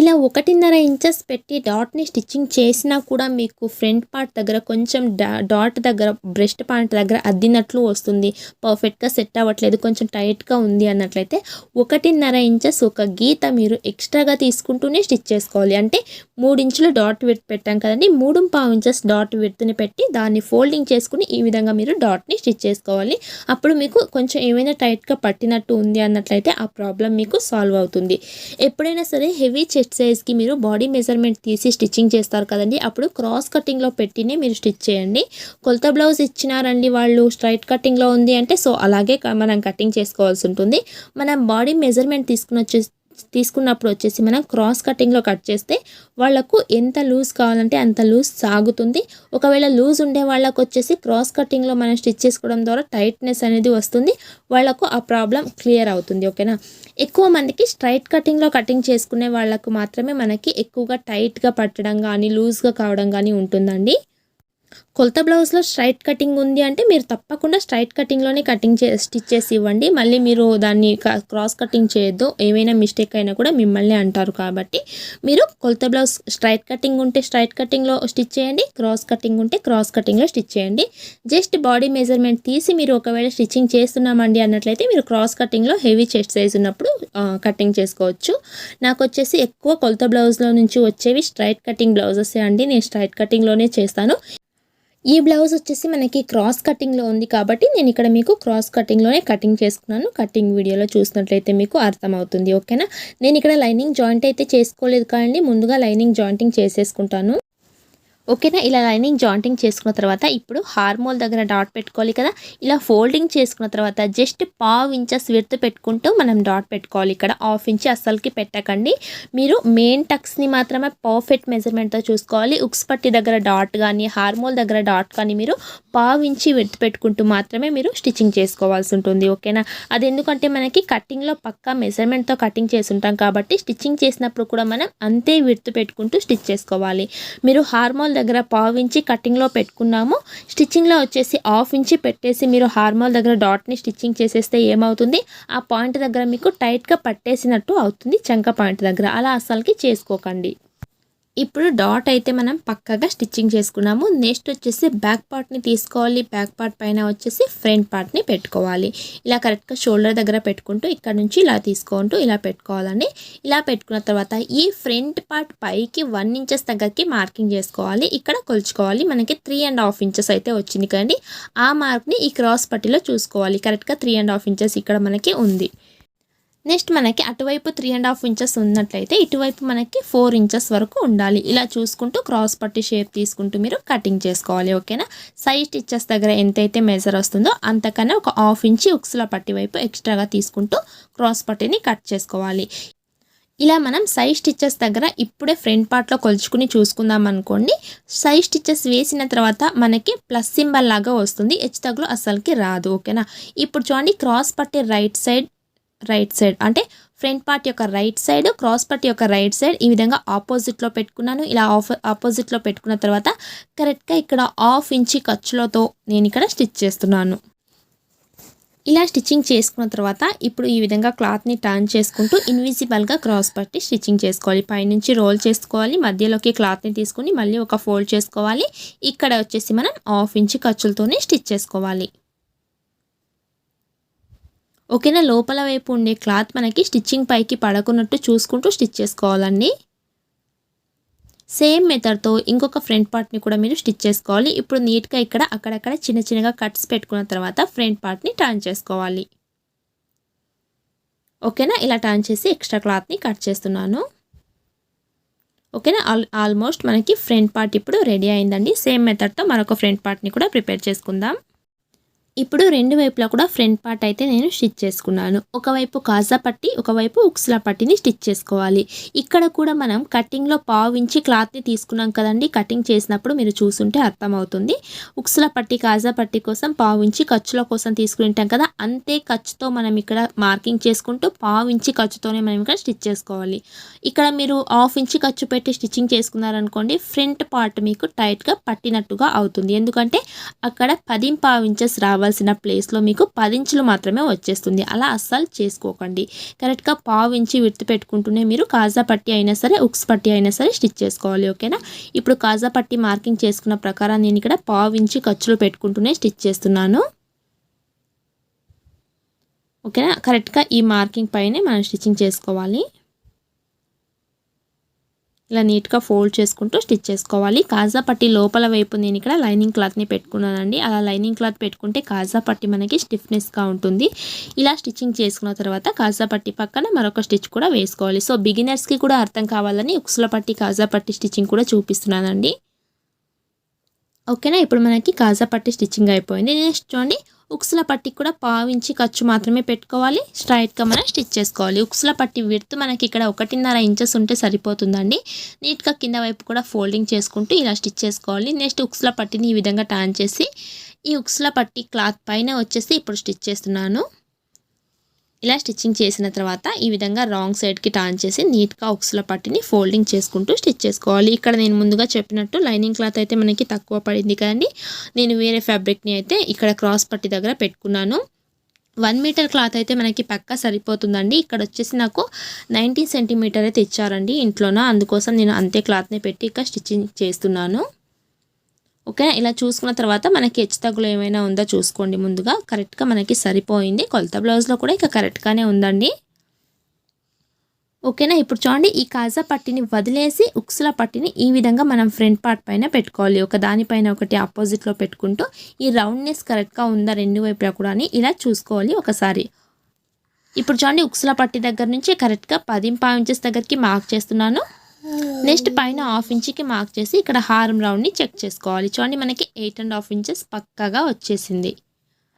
ఇలా ఒకటిన్నర ఇంచెస్ పెట్టి డాట్ని స్టిచ్చింగ్ చేసినా కూడా మీకు ఫ్రంట్ పార్ట్ దగ్గర కొంచెం డా డాట్ దగ్గర బ్రెస్ట్ పాయింట్ దగ్గర అద్దినట్లు వస్తుంది. పర్ఫెక్ట్గా సెట్ అవ్వట్లేదు కొంచెం టైట్గా ఉంది అన్నట్లయితే ఒకటిన్నర ఇంచెస్ ఒక గీత మీరు ఎక్స్ట్రాగా తీసుకుంటూనే స్టిచ్ చేసుకోవాలి. అంటే మూడు ఇంచులు డాట్ విడ్త్ పెట్టాం కదండి మూడు పావు ఇంచెస్ డాట్ విడ్త్ని పెట్టి దాన్ని ఫోల్డింగ్ చేసుకుని ఈ విధంగా మీరు డాట్ని స్టిచ్ చేసుకోవాలి. అప్పుడు మీకు కొంచెం ఏమైనా టైట్గా పట్టినట్టు ఉంది అన్నట్లయితే ఆ ప్రాబ్లం మీకు సాల్వ్ అవుతుంది. ఎప్పుడైనా సరే హెవీ చెస్ట్ సైజ్కి మీరు బాడీ మెజర్మెంట్ తీసి స్టిచ్చింగ్ చేస్తారు కదండి. అప్పుడు క్రాస్ కటింగ్లో పెట్టినే మీరు స్టిచ్ చేయండి. కొలత బ్లౌజ్ ఇచ్చినారండి వాళ్ళు స్ట్రైట్ కటింగ్లో ఉంది అంటే సో అలాగే మనం కటింగ్ చేసుకోవాల్సి ఉంటుంది. మనం బాడీ మెజర్మెంట్ తీసుకుని వచ్చేసి తీసుకున్నప్పుడు వచ్చేసి మనం క్రాస్ కటింగ్లో కట్ చేస్తే వాళ్ళకు ఎంత లూజ్ కావాలంటే అంత లూజ్ సాగుతుంది. ఒకవేళ లూజ్ ఉండే వాళ్ళకు వచ్చేసి క్రాస్ కటింగ్లో మనం స్టిచ్ చేసుకోవడం ద్వారా టైట్నెస్ అనేది వస్తుంది. వాళ్ళకు ఆ ప్రాబ్లం క్లియర్ అవుతుంది ఓకేనా ఎక్కువ మందికి స్ట్రైట్ కటింగ్లో కటింగ్ చేసుకునే వాళ్ళకు మాత్రమే మనకి ఎక్కువగా టైట్గా పట్టడం కానీ లూజ్గా కావడం కానీ ఉంటుందండి. కొలత బ్లౌజ్లో స్ట్రైట్ కటింగ్ ఉంది అంటే మీరు తప్పకుండా స్ట్రైట్ కటింగ్లోనే కటింగ్ చే స్టిచ్ చేసి ఇవ్వండి. మళ్ళీ మీరు దాన్ని క- క్రాస్ కటింగ్ చేయొద్దు. ఏమైనా మిస్టేక్ అయినా కూడా మిమ్మల్ని అంటారు కాబట్టి మీరు కొలత బ్లౌజ్ స్ట్రైట్ కటింగ్ ఉంటే స్ట్రైట్ కటింగ్లో స్టిచ్ చేయండి. క్రాస్ కటింగ్ ఉంటే క్రాస్ కటింగ్లో స్టిచ్ చేయండి. జస్ట్ బాడీ మెజర్మెంట్ తీసి మీరు ఒకవేళ స్టిచ్చింగ్ చేస్తున్నామండి అన్నట్లయితే మీరు క్రాస్ కటింగ్లో హెవీ చెస్ట్ సైజ్ ఉన్నప్పుడు కటింగ్ చేసుకోవచ్చు. నాకు వచ్చేసి ఎక్కువ కొలత బ్లౌజ్లో నుంచి వచ్చేవి స్ట్రైట్ కటింగ్ బ్లౌజెస్ అండి. నేను స్ట్రైట్ కటింగ్లోనే చేస్తాను. ఈ బ్లౌజ్ వచ్చేసి మనకి క్రాస్ కటింగ్లో ఉంది కాబట్టి నేను ఇక్కడ మీకు క్రాస్ కటింగ్లోనే కటింగ్ చేసుకున్నాను. కటింగ్ వీడియోలో చూసినట్లయితే మీకు అర్థమవుతుంది ఓకేనా? నేను ఇక్కడ లైనింగ్ జాయింట్ అయితే చేసుకోలేదు కానీ ముందుగా లైనింగ్ జాయింటింగ్ చేసేసుకుంటాను. ఓకేనా? ఇలా లైనింగ్ జాయింటింగ్ చేసుకున్న తర్వాత ఇప్పుడు హార్మోల్ దగ్గర డాట్ పెట్టుకోవాలి కదా? ఇలా ఫోల్డింగ్ చేసుకున్న తర్వాత జస్ట్ పావు ఇంచెస్ విడత పెట్టుకుంటూ మనం డాట్ పెట్టుకోవాలి. ఇక్కడ హాఫ్ ఇంచ్ అస్సలకి పెట్టకండి. మీరు మెయిన్ టక్స్ని మాత్రమే పర్ఫెక్ట్ మెజర్మెంట్తో చూసుకోవాలి. ఉక్స్ పట్టి దగ్గర డాట్ కానీ హార్మోల్ దగ్గర డాట్ కానీ మీరు పావు ఇంచి విడత పెట్టుకుంటూ మాత్రమే మీరు స్టిచ్చింగ్ చేసుకోవాల్సి ఉంటుంది. ఓకేనా? అది ఎందుకంటే మనకి కటింగ్లో పక్కా మెజర్మెంట్తో కటింగ్ చేసి ఉంటాం కాబట్టి స్టిచ్చింగ్ చేసినప్పుడు కూడా మనం అంతే విడత పెట్టుకుంటూ స్టిచ్ చేసుకోవాలి. మీరు హార్మోల్ దగ్గర పావు ఇంచి కటింగ్లో పెట్టుకున్నాము. స్టిచ్చింగ్లో వచ్చేసి హాఫ్ ఇంచి పెట్టేసి మీరు హార్మోల్ దగ్గర డాట్ని స్టిచ్చింగ్ చేసేస్తే ఏమవుతుంది? ఆ పాయింట్ దగ్గర మీకు టైట్గా పట్టేసినట్టు అవుతుంది చంక పాయింట్ దగ్గర. అలా అసలుకి చేసుకోకండి. ఇప్పుడు డాట్ అయితే మనం పక్కగా స్టిచ్చింగ్ చేసుకున్నాము. నెక్స్ట్ వచ్చేసి బ్యాక్ పార్ట్ని తీసుకోవాలి. బ్యాక్ పార్ట్ పైన వచ్చేసి ఫ్రంట్ పార్ట్ని పెట్టుకోవాలి. ఇలా కరెక్ట్గా షోల్డర్ దగ్గర పెట్టుకుంటూ ఇక్కడ నుంచి ఇలా తీసుకుంటూ ఇలా పెట్టుకోవాలండి. ఇలా పెట్టుకున్న తర్వాత ఈ ఫ్రంట్ పార్ట్ పైకి వన్ ఇంచెస్ దగ్గరికి మార్కింగ్ చేసుకోవాలి. ఇక్కడ కొలుచుకోవాలి. మనకి త్రీ అండ్ హాఫ్ ఇంచెస్ అయితే వచ్చింది కదండి. ఆ మార్క్ని ఈ క్రాస్ పట్టిలో చూసుకోవాలి. కరెక్ట్గా త్రీ అండ్ హాఫ్ ఇంచెస్ ఇక్కడ మనకి ఉంది. నెక్స్ట్ మనకి అటువైపు త్రీ అండ్ హాఫ్ ఇంచెస్ ఉన్నట్లయితే ఇటువైపు మనకి ఫోర్ ఇంచెస్ వరకు ఉండాలి. ఇలా చూసుకుంటూ క్రాస్ పట్టి షేప్ తీసుకుంటూ మీరు కటింగ్ చేసుకోవాలి ఓకేనా సైజ్ స్టిచ్చెస్ దగ్గర ఎంతైతే మెజర్ వస్తుందో అంతకన్నా ఒక హాఫ్ ఇంచి ఉక్సుల పట్టి వైపు ఎక్స్ట్రాగా తీసుకుంటూ క్రాస్ పట్టిని కట్ చేసుకోవాలి. ఇలా మనం సైజ్ స్టిచ్చెస్ దగ్గర ఇప్పుడే ఫ్రంట్ పార్ట్లో కొలుచుకుని చూసుకుందాం అనుకోండి. సైజ్ స్టిచ్చెస్ వేసిన తర్వాత మనకి ప్లస్ సింబల్ లాగా వస్తుంది. హెచ్ తగ్గులు అసలుకి రాదు ఓకేనా ఇప్పుడు చూడండి క్రాస్ పట్టి రైట్ సైడ్ రైట్ సైడ్. అంటే ఫ్రంట్ పార్ట్ యొక్క రైట్ సైడ్ క్రాస్ పార్ట్ యొక్క రైట్ సైడ్ ఈ విధంగా ఆపోజిట్లో పెట్టుకున్నాను. ఇలా ఆఫ్ ఆపోజిట్లో పెట్టుకున్న తర్వాత కరెక్ట్గా ఇక్కడ హాఫ్ ఇంచి ఖర్చులతో నేను ఇక్కడ స్టిచ్ చేస్తున్నాను. ఇలా స్టిచ్చింగ్ చేసుకున్న తర్వాత ఇప్పుడు ఈ విధంగా క్లాత్ని టర్న్ చేసుకుంటూ ఇన్విజిబుల్గా క్రాస్ పట్టి స్టిచ్చింగ్ చేసుకోవాలి. పైనుంచి రోల్ చేసుకోవాలి మధ్యలోకి క్లాత్ని తీసుకుని మళ్ళీ ఒక ఫోల్డ్ చేసుకోవాలి. ఇక్కడ వచ్చేసి మనం హాఫ్ ఇంచ్ ఖర్చులతోనే స్టిచ్ చేసుకోవాలి. ఓకేనా? లోపల వైపు ఉండే క్లాత్ మనకి స్టిచ్చింగ్ పైకి పడకున్నట్టు చూసుకుంటూ స్టిచ్ చేసుకోవాలండి. సేమ్ మెథడ్తో ఇంకొక ఫ్రంట్ పార్ట్ని కూడా మీరు స్టిచ్ చేసుకోవాలి. ఇప్పుడు నీట్గా ఇక్కడ అక్కడక్కడ చిన్న చిన్నగా కట్స్ పెట్టుకున్న తర్వాత ఫ్రంట్ పార్ట్ని టర్న్ చేసుకోవాలి. ఓకేనా? ఇలా టర్న్ చేసి ఎక్స్ట్రా క్లాత్ని కట్ చేస్తున్నాను. ఓకేనా? ఆల్ ఆల్మోస్ట్ మనకి ఫ్రంట్ పార్ట్ ఇప్పుడు రెడీ అయిందండి. సేమ్ మెథడ్తో మరొక ఫ్రంట్ పార్ట్ని కూడా ప్రిపేర్ చేసుకుందాం. ఇప్పుడు రెండు వైపులా కూడా ఫ్రంట్ పార్ట్ అయితే నేను స్టిచ్ చేసుకున్నాను. ఒకవైపు కాజా పట్టి ఒకవైపు ఉక్స్లా పట్టిని స్టిచ్ చేసుకోవాలి. ఇక్కడ కూడా మనం కటింగ్లో పావించి క్లాత్ని తీసుకున్నాం కదండి. కటింగ్ చేసినప్పుడు మీరు చూసుంటే అర్థమవుతుంది. ఉక్స్లా పట్టి కాజా పట్టి కోసం పావించి ఖర్చుల కోసం తీసుకుంటాం కదా. అంతే ఖర్చుతో మనం ఇక్కడ మార్కింగ్ చేసుకుంటూ పావు ఖర్చుతోనే మనం ఇక్కడ స్టిచ్ చేసుకోవాలి. ఇక్కడ మీరు హాఫ్ ఇంచి ఖర్చు పెట్టి స్టిచ్చింగ్ చేసుకున్నారనుకోండి ఫ్రంట్ పార్ట్ మీకు టైట్గా పట్టినట్టుగా అవుతుంది. ఎందుకంటే అక్కడ పది పావు ఇంచెస్ రావాలి. కావాల్సిన ప్లేస్లో మీకు పదించులు మాత్రమే వచ్చేస్తుంది. అలా అస్సలు చేసుకోకండి. కరెక్ట్గా పావు ఇంచి విర్తు పెట్టుకుంటూనే మీరు కాజా పట్టి అయినా సరే ఉక్స్ పట్టి అయినా సరే స్టిచ్ చేసుకోవాలి ఓకేనా? ఇప్పుడు కాజా పట్టి మార్కింగ్ చేసుకున్న ప్రకారం నేను ఇక్కడ పావు ఇంచి ఖర్చులు పెట్టుకుంటూనే స్టిచ్ చేస్తున్నాను. ఓకేనా? కరెక్ట్గా ఈ మార్కింగ్ పైనే మనం స్టిచ్చింగ్ చేసుకోవాలి. ఇలా నీట్గా ఫోల్డ్ చేసుకుంటూ స్టిచ్ చేసుకోవాలి. కాజా పట్టి లోపల వైపు నేను ఇక్కడ లైనింగ్ క్లాత్ని పెట్టుకున్నానండి. అలా లైనింగ్ క్లాత్ పెట్టుకుంటే కాజా పట్టి మనకి స్టిఫ్నెస్గా ఉంటుంది. ఇలా స్టిచ్చింగ్ చేసుకున్న తర్వాత కాజా పట్టి పక్కన మరొక స్టిచ్ కూడా వేసుకోవాలి. సో బిగినర్స్కి కూడా అర్థం కావాలని ఉక్సుల పట్టి కాజా పట్టి స్టిచ్చింగ్ కూడా చూపిస్తున్నానండి. ఓకేనా? ఇప్పుడు మనకి కాజా పట్టి స్టిచ్చింగ్ అయిపోయింది. నెక్స్ట్ చూడండి. ఉక్సుల పట్టి కూడా పావించి ఖర్చు మాత్రమే పెట్టుకోవాలి. స్ట్రైట్గా మనం స్టిచ్ చేసుకోవాలి. ఉక్సుల పట్టి విడుతు మనకి ఇక్కడ ఒకటిన్నర ఇంచెస్ ఉంటే సరిపోతుందండి. నీట్గా కింద వైపు కూడా ఫోల్డింగ్ చేసుకుంటూ ఇలా స్టిచ్ చేసుకోవాలి. నెక్స్ట్ ఉక్సుల పట్టిని ఈ విధంగా టాన్ చేసి ఈ ఉక్సుల పట్టి క్లాత్ పైన వచ్చేసి ఇప్పుడు స్టిచ్ చేస్తున్నాను. ఇలా స్టిచ్చింగ్ చేసిన తర్వాత ఈ విధంగా రాంగ్ సైడ్కి టాన్ చేసి నీట్గా ఉక్సుల పట్టిని ఫోల్డింగ్ చేసుకుంటూ స్టిచ్ చేసుకోవాలి. ఇక్కడ నేను ముందుగా చెప్పినట్టు లైనింగ్ క్లాత్ అయితే మనకి తక్కువ పడింది కానీ నేను వేరే ఫ్యాబ్రిక్ని అయితే ఇక్కడ క్రాస్ పట్టి దగ్గర పెట్టుకున్నాను. వన్ మీటర్ క్లాత్ అయితే మనకి పక్క సరిపోతుందండి. ఇక్కడ వచ్చేసి నాకు నైన్టీన్ సెంటీమీటర్ అయితే ఇచ్చారండి ఇంట్లోన. అందుకోసం నేను అంతే క్లాత్ని పెట్టి ఇక్కడ స్టిచ్చింగ్ చేస్తున్నాను. ఓకే ఇలా చూసుకున్న తర్వాత మనకి హెచ్చు తగ్గులు ఏమైనా ఉందో చూసుకోండి ముందుగా. కరెక్ట్గా మనకి సరిపోయింది. కొలత బ్లౌజ్లో కూడా ఇక కరెక్ట్గానే ఉందండి. ఓకేనా? ఇప్పుడు చూడండి ఈ కాజా పట్టిని వదిలేసి ఉక్సుల పట్టిని ఈ విధంగా మనం ఫ్రంట్ పార్ట్ పైన పెట్టుకోవాలి. ఒక దానిపైన ఒకటి ఆపోజిట్లో పెట్టుకుంటూ ఈ రౌండ్నెస్ కరెక్ట్గా ఉందా రెండు వైపులా కూడా అని ఇలా చూసుకోవాలి ఒకసారి. ఇప్పుడు చూడండి ఉక్సుల పట్టి దగ్గర నుంచి కరెక్ట్గా పదింపా ఇంచెస్ దగ్గరికి మార్క్ చేస్తున్నాను. నెక్స్ట్ పైన హాఫ్ ఇంచ్కి మార్క్ చేసి ఇక్కడ హారం రౌండ్ని చెక్ చేసుకోవాలి. చూడండి మనకి ఎయిట్ అండ్ హాఫ్ ఇంచెస్ పక్కగా వచ్చేసింది.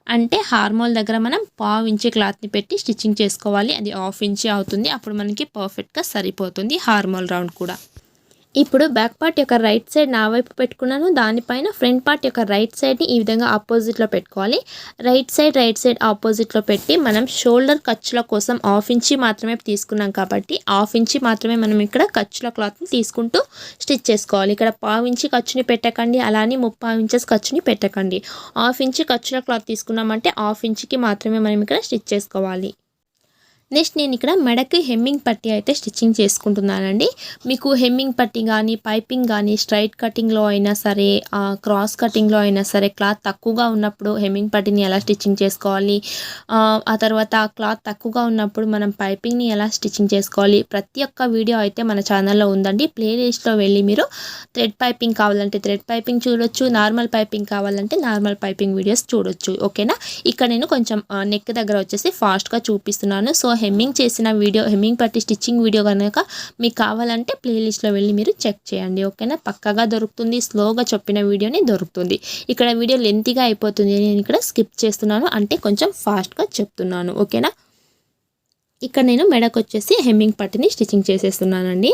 అంటే హార్మోల్ దగ్గర మనం పావు ఇంచి క్లాత్ని పెట్టి స్టిచ్చింగ్ చేసుకోవాలి. అది హాఫ్ ఇంచి అవుతుంది. అప్పుడు మనకి పర్ఫెక్ట్గా సరిపోతుంది హార్మోల్ రౌండ్ కూడా. ఇప్పుడు బ్యాక్ పార్ట్ యొక్క రైట్ సైడ్ నా వైపు పెట్టుకున్నాను. దానిపైన ఫ్రంట్ పార్ట్ యొక్క రైట్ సైడ్ని ఈ విధంగా ఆపోజిట్లో పెట్టుకోవాలి. రైట్ సైడ్ రైట్ సైడ్ ఆపోజిట్లో పెట్టి మనం షోల్డర్ ఖర్చుల కోసం హాఫ్ ఇంచి మాత్రమే తీసుకున్నాం కాబట్టి హాఫ్ ఇంచి మాత్రమే మనం ఇక్కడ ఖర్చుల క్లాత్ని తీసుకుంటూ స్టిచ్ చేసుకోవాలి. ఇక్కడ పావు ఇంచి ఖర్చుని పెట్టకండి అలానే ముప్పై ఇంచెస్ ఖర్చుని పెట్టకండి. హాఫ్ ఇంచి ఖర్చుల క్లాత్ తీసుకున్నామంటే హాఫ్ ఇంచికి మాత్రమే మనం ఇక్కడ స్టిచ్ చేసుకోవాలి. నెక్స్ట్ నేను ఇక్కడ మెడకి హెమ్మింగ్ పట్టి అయితే స్టిచ్చింగ్ చేసుకుంటున్నానండి. మీకు హెమ్మింగ్ పట్టి కానీ పైపింగ్ కానీ స్ట్రైట్ కటింగ్లో అయినా సరే క్రాస్ కటింగ్లో అయినా సరే క్లాత్ తక్కువగా ఉన్నప్పుడు హెమ్మింగ్ పట్టిని ఎలా స్టిచ్చింగ్ చేసుకోవాలి? ఆ తర్వాత ఆ క్లాత్ తక్కువగా ఉన్నప్పుడు మనం పైపింగ్ని ఎలా స్టిచ్చింగ్ చేసుకోవాలి? ప్రతి ఒక్క వీడియో అయితే మన ఛానల్లో ఉందండి. ప్లేలిస్ట్లో వెళ్ళి మీరు థ్రెడ్ పైపింగ్ కావాలంటే థ్రెడ్ పైపింగ్ చూడొచ్చు నార్మల్ పైపింగ్ కావాలంటే నార్మల్ పైపింగ్ వీడియోస్ చూడొచ్చు. ఓకేనా? ఇక్కడ నేను కొంచెం నెక్ దగ్గర వచ్చేసి ఫాస్ట్గా చూపిస్తున్నాను. సో హెమ్మింగ్ చేసిన వీడియో హెమ్మింగ్ పట్టి స్టిచ్చింగ్ వీడియో కనుక మీకు కావాలంటే ప్లేలిస్ట్లో వెళ్ళి మీరు చెక్ చేయండి ఓకేనా? పక్కగా దొరుకుతుంది స్లోగా చెప్పిన వీడియోని దొరుకుతుంది. ఇక్కడ వీడియో లెంతీగా అయిపోతుంది నేను ఇక్కడ స్కిప్ చేస్తున్నాను అంటే కొంచెం ఫాస్ట్గా చెప్తున్నాను ఓకేనా? ఇక్కడ నేను మెడకు వచ్చేసి హెమ్మింగ్ పట్టిని స్టిచ్చింగ్ చేసేస్తున్నానండి.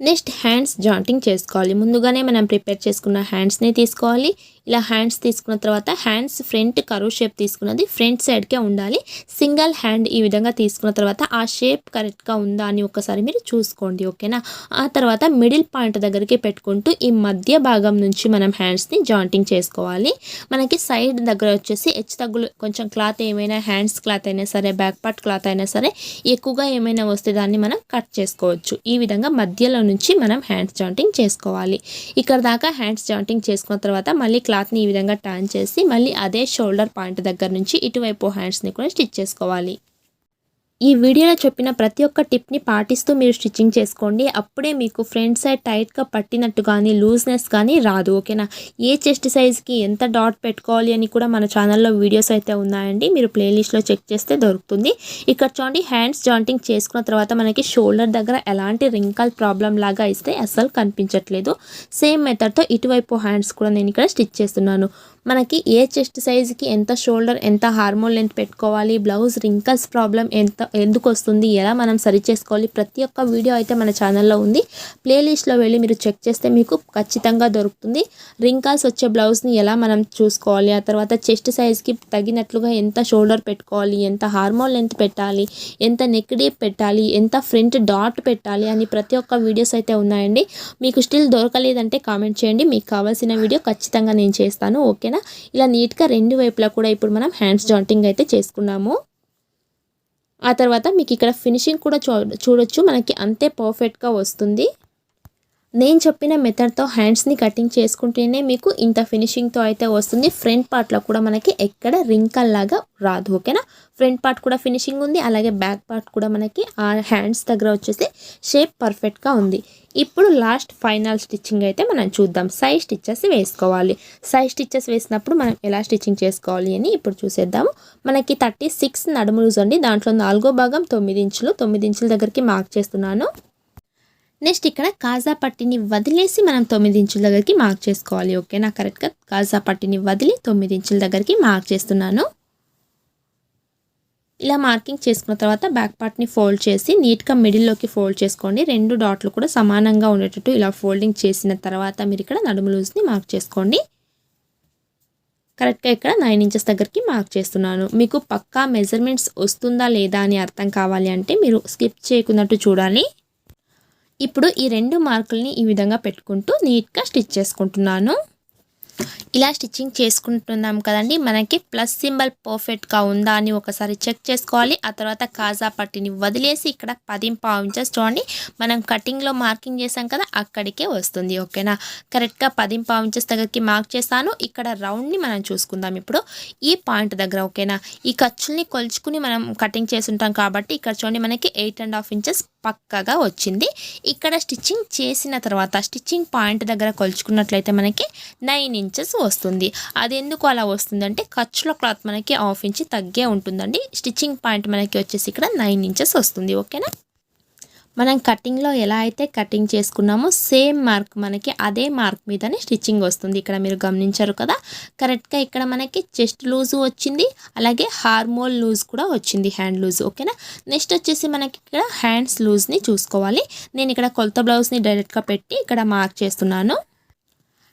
నెక్స్ట్ హ్యాండ్స్ జాయింటింగ్ చేసుకోవాలి. ముందుగానే మనం ప్రిపేర్ చేసుకున్న హ్యాండ్స్ని తీసుకోవాలి. ఇలా హ్యాండ్స్ తీసుకున్న తర్వాత హ్యాండ్స్ ఫ్రంట్ కరువు షేప్ తీసుకున్నది ఫ్రంట్ సైడ్కే ఉండాలి. సింగిల్ హ్యాండ్ ఈ విధంగా తీసుకున్న తర్వాత ఆ షేప్ కరెక్ట్గా ఉందా అని ఒకసారి మీరు చూసుకోండి ఓకేనా ఆ తర్వాత మిడిల్ పాయింట్ దగ్గరికి పెట్టుకుంటూ ఈ మధ్య భాగం నుంచి మనం హ్యాండ్స్ని జాయింటింగ్ చేసుకోవాలి. మనకి సైడ్ దగ్గర వచ్చేసి హెచ్చు తగ్గులు కొంచెం క్లాత్ ఏమైనా హ్యాండ్స్ క్లాత్ అయినా సరే బ్యాక్ పార్ట్ క్లాత్ అయినా సరే ఎక్కువగా ఏమైనా వస్తే దాన్ని మనం కట్ చేసుకోవచ్చు. ఈ విధంగా మధ్యలో నుంచి మనం హ్యాండ్స్ జాయింటింగ్ చేసుకోవాలి. ఇక్కడ దాకా హ్యాండ్స్ జాయింటింగ్ చేసుకున్న తర్వాత మళ్ళీ క్లాత్ని ఈ విధంగా టర్న్ చేసి మళ్ళీ అదే షోల్డర్ పాయింట్ దగ్గర నుంచి ఇటువైపు హ్యాండ్స్ని కూడా స్టిచ్ చేసుకోవాలి. ఈ వీడియోలో చెప్పిన ప్రతి ఒక్క టిప్ని పాటిస్తూ మీరు స్టిచ్చింగ్ చేసుకోండి. అప్పుడే మీకు ఫ్రంట్ సైడ్ టైట్గా పట్టినట్టు కానీ లూజ్నెస్ కానీ రాదు ఓకేనా? ఏ చెస్ట్ సైజ్కి ఎంత డాట్ పెట్టుకోవాలి అని కూడా మన ఛానల్లో వీడియోస్ అయితే ఉన్నాయండి. మీరు ప్లేలిస్ట్లో చెక్ చేస్తే దొరుకుతుంది. ఇక్కడ చూడండి హ్యాండ్స్ జాయింటింగ్ చేసుకున్న తర్వాత మనకి షోల్డర్ దగ్గర ఎలాంటి రింకల్ ప్రాబ్లం లాగా ఇస్తే అస్సలు కనిపించట్లేదు. సేమ్ మెథడ్తో ఇటువైపు హ్యాండ్స్ కూడా నేను ఇక్కడ స్టిచ్ చేస్తున్నాను. మనకి ఏ చెస్ట్ సైజ్కి ఎంత షోల్డర్ ఎంత హార్మోన్ లెంత్ పెట్టుకోవాలి బ్లౌజ్ రింకల్స్ ప్రాబ్లం ఎంత ఎందుకు వస్తుంది ఎలా మనం సరి చేసుకోవాలి ప్రతి ఒక్క వీడియో అయితే మన ఛానల్లో ఉంది. ప్లేలిస్ట్లో వెళ్ళి మీరు చెక్ చేస్తే మీకు ఖచ్చితంగా దొరుకుతుంది. రింకల్స్ వచ్చే బ్లౌజ్ని ఎలా మనం చూసుకోవాలి ఆ తర్వాత చెస్ట్ సైజ్కి తగినట్లుగా ఎంత షోల్డర్ పెట్టుకోవాలి ఎంత హార్మోన్ లెంత్ పెట్టాలి ఎంత నెక్ డీప్ పెట్టాలి ఎంత ఫ్రంట్ డాట్ పెట్టాలి అని ప్రతి ఒక్క వీడియోస్ అయితే ఉన్నాయండి. మీకు స్టిల్ దొరకలేదంటే కామెంట్ చేయండి. మీకు కావాల్సిన వీడియో ఖచ్చితంగా నేను చేస్తాను. ఓకేనా? ఇలా నీట్గా రెండు వైపులా కూడా ఇప్పుడు మనం హ్యాండ్స్ జాయింటింగ్ అయితే చేసుకున్నాము. ఆ తర్వాత మీకు ఇక్కడ ఫినిషింగ్ కూడా చూ చూడొచ్చు. మనకి అంతే పర్ఫెక్ట్గా వస్తుంది. నేను చెప్పిన మెథడ్తో హ్యాండ్స్ని కటింగ్ చేసుకుంటేనే మీకు ఇంత ఫినిషింగ్తో అయితే వస్తుంది. ఫ్రంట్ పార్ట్లో కూడా మనకి ఎక్కడ రింకల్ లాగా రాదు ఓకేనా? ఫ్రంట్ పార్ట్ కూడా ఫినిషింగ్ ఉంది. అలాగే బ్యాక్ పార్ట్ కూడా మనకి ఆ హ్యాండ్స్ దగ్గర వచ్చేసి షేప్ పర్ఫెక్ట్గా ఉంది. ఇప్పుడు లాస్ట్ ఫైనల్ స్టిచ్చింగ్ అయితే మనం చూద్దాం. సైడ్ స్టిచ్చెస్ వేసుకోవాలి. సైడ్ స్టిచ్చెస్ వేసినప్పుడు మనం ఎలా స్టిచ్చింగ్ చేసుకోవాలి అని ఇప్పుడు చూసేద్దాము. మనకి థర్టీ సిక్స్ నడుము లూజ్ అండి దాంట్లో నాలుగో భాగం తొమ్మిది ఇంచులు తొమ్మిది ఇంచుల దగ్గరికి మార్క్ చేస్తున్నాను. నెక్స్ట్ ఇక్కడ కాజా పట్టిని వదిలేసి మనం తొమ్మిది ఇంచుల దగ్గరికి మార్క్ చేసుకోవాలి. ఓకేనా కరెక్ట్గా కాజా పట్టిని వదిలి తొమ్మిది ఇంచుల దగ్గరికి మార్క్ చేస్తున్నాను. ఇలా మార్కింగ్ చేసుకున్న తర్వాత బ్యాక్ పార్ట్ని ఫోల్డ్ చేసి నీట్గా మిడిల్లోకి ఫోల్డ్ చేసుకోండి. రెండు డాట్లు కూడా సమానంగా ఉండేటట్టు ఇలా ఫోల్డింగ్ చేసిన తర్వాత మీరు ఇక్కడ నడుము లూజ్ని మార్క్ చేసుకోండి. కరెక్ట్గా ఇక్కడ నైన్ ఇంచెస్ దగ్గరికి మార్క్ చేస్తున్నాను. మీకు పక్కా మెజర్మెంట్స్ వస్తుందా లేదా అని అర్థం కావాలి అంటే మీరు స్కిప్ చేయకున్నట్టు చూడాలి. ఇప్పుడు ఈ రెండు మార్కుల్ని ఈ విధంగా పెట్టుకుంటూ నీట్గా స్టిచ్ చేసుకుంటున్నాను. ఇలా స్టిచ్చింగ్ చేసుకుంటున్నాం కదండి. మనకి ప్లస్ సింబల్ పర్ఫెక్ట్గా ఉందా అని ఒకసారి చెక్ చేసుకోవాలి. ఆ తర్వాత కాజా పట్టిని వదిలేసి ఇక్కడ పది పావు ఇంచెస్ చూడండి. మనం కటింగ్లో మార్కింగ్ చేసాం కదా అక్కడికే వస్తుంది. ఓకేనా? కరెక్ట్గా పది ఇంచెస్ దగ్గరికి మార్క్ చేస్తాను ఇక్కడ రౌండ్ని మనం చూసుకుందాం ఇప్పుడు. ఈ పాయింట్ దగ్గర ఓకేనా? ఈ ఖర్చుల్ని కొలుచుకుని మనం కటింగ్ చేసి ఉంటాం కాబట్టి ఇక్కడ చూడండి మనకి ఎయిట్ అండ్ హాఫ్ ఇంచెస్ పక్కగా వచ్చింది. ఇక్కడ స్టిచ్చింగ్ చేసిన తర్వాత స్టిచ్చింగ్ పాయింట్ దగ్గర కొలుచుకున్నట్లయితే మనకి నైన్ ఇంచెస్ వస్తుంది. అది ఎందుకు అలా వస్తుందంటే ఖర్చులో క్లాత్ మనకి హాఫ్ ఇంచ్ తగ్గే ఉంటుందండి. స్టిచ్చింగ్ పాయింట్ మనకి వచ్చేసి ఇక్కడ నైన్ ఇంచెస్ వస్తుంది. ఓకేనా? మనం కటింగ్లో ఎలా అయితే కటింగ్ చేసుకున్నామో సేమ్ మార్క్ మనకి అదే మార్క్ మీదనే స్టిచ్చింగ్ వస్తుంది. ఇక్కడ మీరు గమనించారు కదా? కరెక్ట్గా ఇక్కడ మనకి చెస్ట్ లూజు వచ్చింది అలాగే హార్మోల్ లూజ్ కూడా వచ్చింది హ్యాండ్ లూజ్. ఓకేనా? నెక్స్ట్ వచ్చేసి మనకి ఇక్కడ హ్యాండ్స్ లూజ్ని చూసుకోవాలి. నేను ఇక్కడ కొలత బ్లౌజ్ని డైరెక్ట్గా పెట్టి ఇక్కడ మార్క్ చేస్తున్నాను.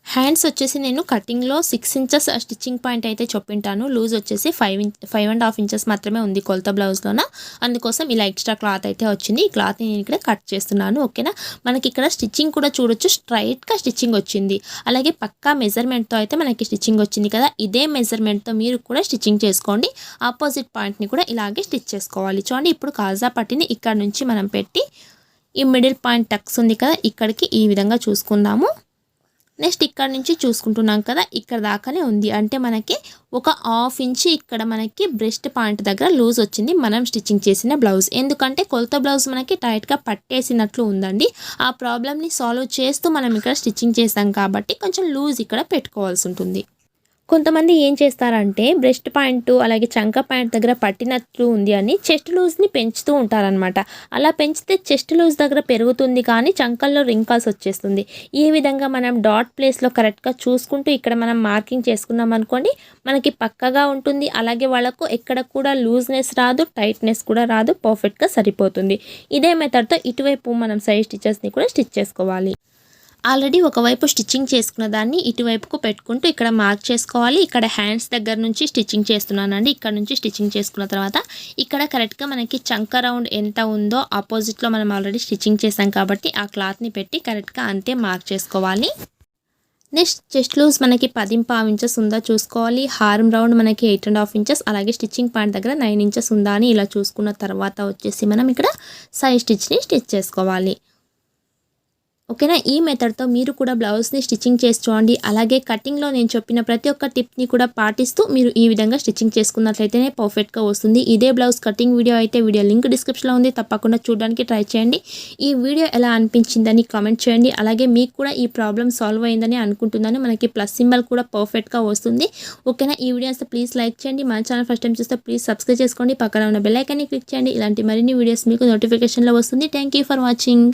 హ్యాండ్స్ వచ్చేసి నేను కటింగ్లో సిక్స్ ఇంచెస్ స్టిచ్చింగ్ పాయింట్ అయితే చొప్పింటాను. లూజ్ వచ్చేసి five inch five and half inches మాత్రమే ఉంది కొలత బ్లౌజ్లోన అందుకోసం ఇలా ఎక్స్ట్రా క్లాత్ అయితే వచ్చింది. ఈ క్లాత్ని నేను ఇక్కడ కట్ చేస్తున్నాను ఓకేనా మనకి ఇక్కడ స్టిచ్చింగ్ కూడా చూడొచ్చు. స్ట్రైట్గా స్టిచ్చింగ్ వచ్చింది. అలాగే పక్కా మెజర్మెంట్తో అయితే మనకి స్టిచ్చింగ్ వచ్చింది కదా? ఇదే మెజర్మెంట్తో మీరు కూడా స్టిచ్చింగ్ చేసుకోండి. ఆపోజిట్ పాయింట్ని కూడా ఇలాగే స్టిచ్ చేసుకోవాలి. చూడండి ఇప్పుడు కాజా పట్టిని ఇక్కడ నుంచి మనం పెట్టి ఈ మిడిల్ పాయింట్ టక్స్ ఉంది కదా? ఇక్కడికి ఈ విధంగా చూసుకుందాము. నెక్స్ట్ ఇక్కడ నుంచి చూసుకుంటున్నాం కదా ఇక్కడ దాకానే ఉంది. అంటే మనకి ఒక హాఫ్ ఇంచ్ ఇక్కడ మనకి బ్రెస్ట్ పాయింట్ దగ్గర లూజ్ వచ్చింది. మనం స్టిచ్చింగ్ చేసిన బ్లౌజ్. ఎందుకంటే కొలత బ్లౌజ్ మనకి టైట్గా పట్టేసినట్లు ఉందండి. ఆ ప్రాబ్లమ్ని సాల్వ్ చేస్తూ మనం ఇక్కడ స్టిచ్చింగ్ చేస్తాం కాబట్టి కొంచెం లూజ్ ఇక్కడ పెట్టుకోవాల్సి ఉంటుంది. కొంతమంది ఏం చేస్తారంటే బ్రెస్ట్ పాయింట్ అలాగే చంక పాయింట్ దగ్గర పట్టినట్లు ఉంది అని చెస్ట్ లూజ్ని పెంచుతూ ఉంటారనమాట అలా పెంచితే చెస్ట్ లూజ్ దగ్గర పెరుగుతుంది కానీ చంకల్లో రింకాల్స్ వచ్చేస్తుంది. ఈ విధంగా మనం డాట్ ప్లేస్లో కరెక్ట్గా చూసుకుంటూ ఇక్కడ మనం మార్కింగ్ చేసుకున్నాం అనుకోండి మనకి పక్కగా ఉంటుంది. అలాగే వాళ్ళకు ఎక్కడ కూడా లూజ్నెస్ రాదు టైట్నెస్ కూడా రాదు పర్ఫెక్ట్గా సరిపోతుంది. ఇదే మెథడ్తో ఇటువైపు మనం సైడ్ స్టిచెస్ని కూడా స్టిచ్ చేసుకోవాలి. ఆల్రెడీ ఒకవైపు స్టిచ్చింగ్ చేసుకున్న దాన్ని ఇటువైపుకు పెట్టుకుంటూ ఇక్కడ మార్క్ చేసుకోవాలి. ఇక్కడ హ్యాండ్స్ దగ్గర నుంచి స్టిచ్చింగ్ చేస్తున్నానండి. ఇక్కడ నుంచి స్టిచ్చింగ్ చేసుకున్న తర్వాత ఇక్కడ కరెక్ట్గా మనకి చంక రౌండ్ ఎంత ఉందో ఆపోజిట్లో మనం ఆల్రెడీ స్టిచ్చింగ్ చేసాం కాబట్టి ఆ క్లాత్ని పెట్టి కరెక్ట్గా అంతే మార్క్ చేసుకోవాలి. నెక్స్ట్ చెస్ట్ లూజ్ మనకి పది పావు ఇంచెస్ ఉందా చూసుకోవాలి. హార్మ్ రౌండ్ మనకి ఎయిట్ అండ్ హాఫ్ ఇంచెస్ అలాగే స్టిచ్చింగ్ పాయింట్ దగ్గర నైన్ ఇంచెస్ ఉందా అని ఇలా చూసుకున్న తర్వాత వచ్చేసి మనం ఇక్కడ సైడ్ స్టిచ్ని స్టిచ్ చేసుకోవాలి. ఓకేనా? ఈ మెథడ్తో మీరు కూడా బ్లౌజ్ని స్టిచ్చింగ్ చేసి చూడండి అలాగే కటింగ్లో నేను చెప్పిన ప్రతి ఒక్క టిప్ని కూడా పాటిస్తూ మీరు ఈ విధంగా స్టిచ్చింగ్ చేసుకున్నట్లయితేనే పర్ఫెక్ట్గా వస్తుంది. ఇదే బ్లౌజ్ కటింగ్ వీడియో అయితే వీడియో లింక్ డిస్క్రిప్షన్లో ఉంది. తప్పకుండా చూడడానికి ట్రై చేయండి. ఈ వీడియో ఎలా అనిపించిందని కామెంట్ చేయండి. అలాగే మీకు కూడా ఈ ప్రాబ్లమ్ సాల్వ్ అయిందని అనుకుంటున్నాను. మనకి ప్లస్ సింబల్ కూడా పర్ఫెక్ట్గా వస్తుంది. ఓకేనా? ఈ వీడియో అయితే ప్లీజ్ లైక్ చేయండి. మన ఛానల్ ఫస్ట్ టైం చూస్తే ప్లీజ్ సబ్స్క్రైబ్ చేసుకోండి. పక్కన ఉన్న బెల్లైకాన్ని క్లిక్ చేయండి. ఇలాంటి మరిన్ని వీడియోస్ మీకు నోటిఫికేషన్లో వస్తుంది. Thank for watching.